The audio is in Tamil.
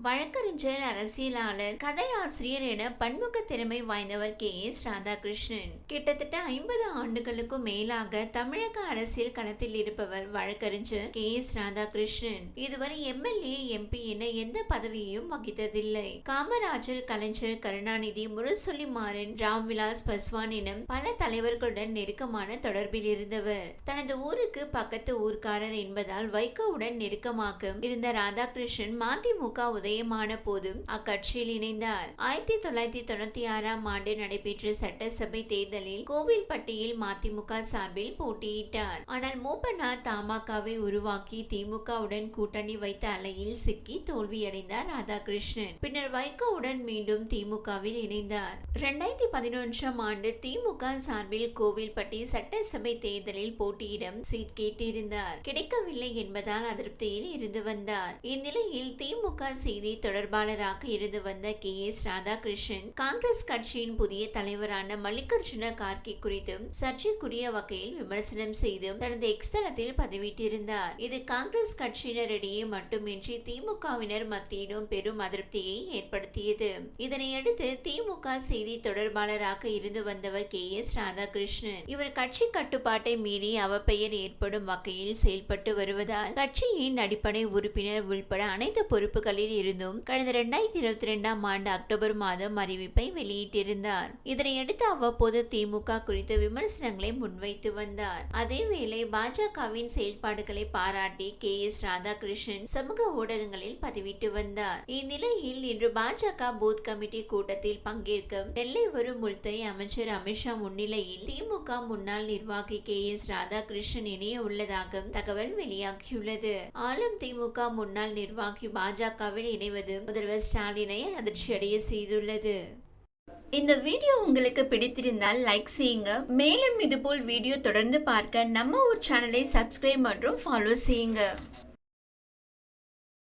வழக்கறிஞர் அரசியலாளர் கதையாசிரியர் என பன்முக திறமை வாய்ந்தவர் கே. எஸ். ராதாகிருஷ்ணன். கிட்டத்தட்ட ஐம்பது ஆண்டுகளுக்கும் மேலாக தமிழக அரசியல் களத்தில் இருப்பவர் வழக்கறிஞர் கே. எஸ். ராதாகிருஷ்ணன். இதுவரை எம்எல்ஏ எம்பி என எந்த பதவியையும் வகித்ததில்லை. காமராஜர் கலைஞர் கருணாநிதி முரசொலி மாறன் ராம்விலாஸ் பஸ்வான் என பல தலைவர்களுடன் நெருக்கமான தொடர்பில் இருந்தவர். தனது ஊருக்கு பக்கத்து ஊர்க்காரர் என்பதால் வைகோவுடன் நெருக்கமாக இருந்த ராதாகிருஷ்ணன் மதிமுக உதயமான போதும் அக்கட்சியில் இணைந்தார். ஆயிரத்தி தொள்ளாயிரத்தி தொண்ணூத்தி ஆறாம் ஆண்டு நடைபெற்ற சட்டசபை தேர்தலில் கோவில்பட்டியில் மதிமுக சார்பில் போட்டியிட்டார். ஆனால் மூப்பனார் தமாகவை உருவாக்கி திமுகவுடன் கூட்டணி வைத்த அலையில் சிக்கி தோல்வியடைந்தார் ராதாகிருஷ்ணன். பின்னர் வைகோவுடன் மீண்டும் திமுகவில் இணைந்தார். இரண்டாயிரத்தி பதினொன்றாம் ஆண்டு திமுக சார்பில் கோவில்பட்டி சட்டசபை தேர்தலில் போட்டியிடம் சீட் கேட்டிருந்தார். கிடைக்கவில்லை என்பதால் அதிருப்தியில் இருந்து வந்தார். இந்நிலையில் திமுக செய்தி தொடர்பாளராக இருந்து வந்த கே எஸ் ராதாகிருஷ்ணன் காங்கிரஸ் கட்சியின் புதிய தலைவரான மல்லிகார்ஜுன கார்கே குறித்து சர்ச்சைக்குரிய வகையில் விமர்சனம் செய்து தனது எக்ஸ் தளத்தில் பதிவிட்டிருந்தார். இது காங்கிரஸ் கட்சியினரிடையே மட்டுமின்றி திமுகவினர் மத்தியிலும் பெரும் அதிருப்தியை ஏற்படுத்தியது. இதனையடுத்து திமுக செய்தி தொடர்பாளராக இருந்து வந்தவர் கே எஸ் ராதாகிருஷ்ணன். இவர் கட்சி கட்டுப்பாட்டை மீறி அவப்பெயர் ஏற்படும் வகையில் செயல்பட்டு வருவதால் கட்சியின் அடிப்படை உறுப்பினர் உள்பட அனைத்து பொறுப்புகளில் இருந்தும் கடந்த இரண்டாயிரத்தி இருபத்தி இரண்டாம் ஆண்டு அக்டோபர் மாதம் அறிவிப்பை வெளியிட்டிருந்தார். இதனையடுத்து அவ்வப்போது திமுக குறித்த விமர்சனங்களை முன்வைத்து வந்தார். அதேவேளை பாஜகவின் செயல்பாடுகளை பாராட்டி கே எஸ் ராதாகிருஷ்ணன் சமூக ஊடகங்களில் பதிவிட்டு வந்தார். இந்நிலையில் இன்று பாஜக பூத் கமிட்டி கூட்டத்தில் பங்கேற்க நெல்லை வரும் உள்துறை அமைச்சர் அமித்ஷா முன்னிலையில் திமுக முன்னாள் நிர்வாகி கே எஸ் ராதாகிருஷ்ணன் இணைய உள்ளதாக தகவல் வெளியாகியுள்ளது. ஆளும் திமுக முன்னாள் நிர்வாகி பாஜகவில் இணைவது. முதல்வர் ஸ்டாலினை அதிர்ச்சியடைய செய்துள்ளது. இந்த வீடியோ உங்களுக்கு பிடித்திருந்தால் லைக் செய்யுங்க. மேலும் இதுபோல் வீடியோ தொடர்ந்து பார்க்க நம்ம ஒரு சேனலை சப்ஸ்கிரைப் மற்றும் ஃபாலோ செய்யுங்க.